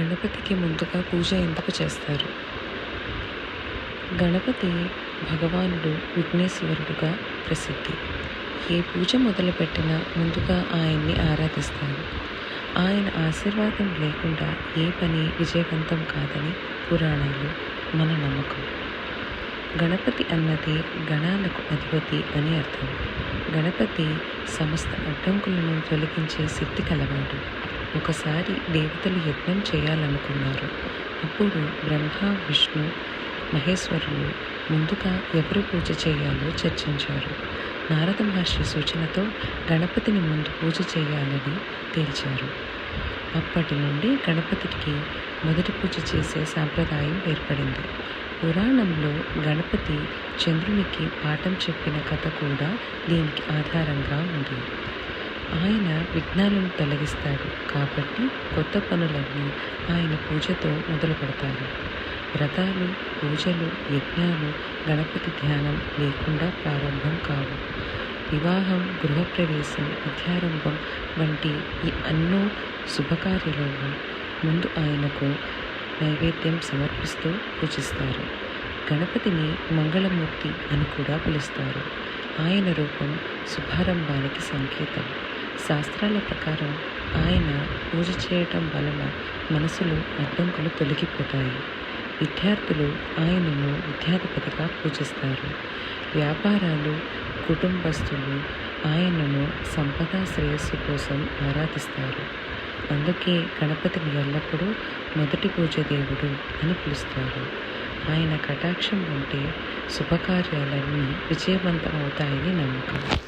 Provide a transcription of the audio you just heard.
గణపతికి ముందుగా పూజ ఎందుకు చేస్తారు? గణపతి భగవానుడు విఘ్నేశ్వరుడుగా ప్రసిద్ధి. ఏ పూజ మొదలుపెట్టినా ముందుగా ఆయన్ని ఆరాధిస్తారు. ఆయన ఆశీర్వాదం లేకుండా ఏ పని విజయవంతం కాదని పురాణాలు మన నమ్మకం. గణపతి అన్నది గణాలకు అధిపతి అని అర్థం. గణపతి సమస్త అడ్డంకులను తొలగించే శక్తి కలవాడు. ఒకసారి దేవతలు యజ్ఞం చేయాలనుకున్నారు. అప్పుడు బ్రహ్మ విష్ణు మహేశ్వరులు ముందుగా ఎవరు పూజ చేయాలో చర్చించారు. నారద మహర్షి సూచనతో గణపతిని ముందు పూజ చేయాలని తేల్చారు. అప్పటి నుండి గణపతికి మొదటి పూజ చేసే సాంప్రదాయం ఏర్పడింది. పురాణంలో గణపతి చంద్రునికి పాఠం చెప్పిన కథ కూడా దీనికి ఆధారంగా ఉంది. ఆయన విఘ్నాలను తొలగిస్తాడు. కాబట్టి కొత్త పనులన్నీ ఆయన పూజతో మొదలు పెడతారు వ్రతాలు పూజలు యజ్ఞాలు గణపతి ధ్యానం లేకుండా ప్రారంభం కావు. వివాహం గృహప్రవేశం విద్యారంభం వంటి ఈ అన్నో శుభకార్యాలలో ముందు ఆయనకు నైవేద్యం సమర్పిస్తూ పూజిస్తారు. గణపతిని మంగళమూర్తి అని కూడా పిలుస్తారు. ఆయన రూపం శుభారంభానికి సంకేతం. శాస్త్రాల ప్రకారం ఆయన పూజ చేయటం వలన మనసులో అడ్డంకులు తొలగిపోతాయి. విద్యార్థులు ఆయనను విద్యాధిపతిగా పూజిస్తారు. వ్యాపారాలు కుటుంబస్తులు ఆయనను సంపద శ్రేయస్సు కోసం ఆరాధిస్తారు. అందుకే గణపతిని ఎల్లప్పుడూ మొదటి పూజ దేవుడు అని పిలుస్తారు. ఆయన కటాక్షం ఉంటే శుభకార్యాలన్నీ విజయవంతమవుతాయని నమ్మకం.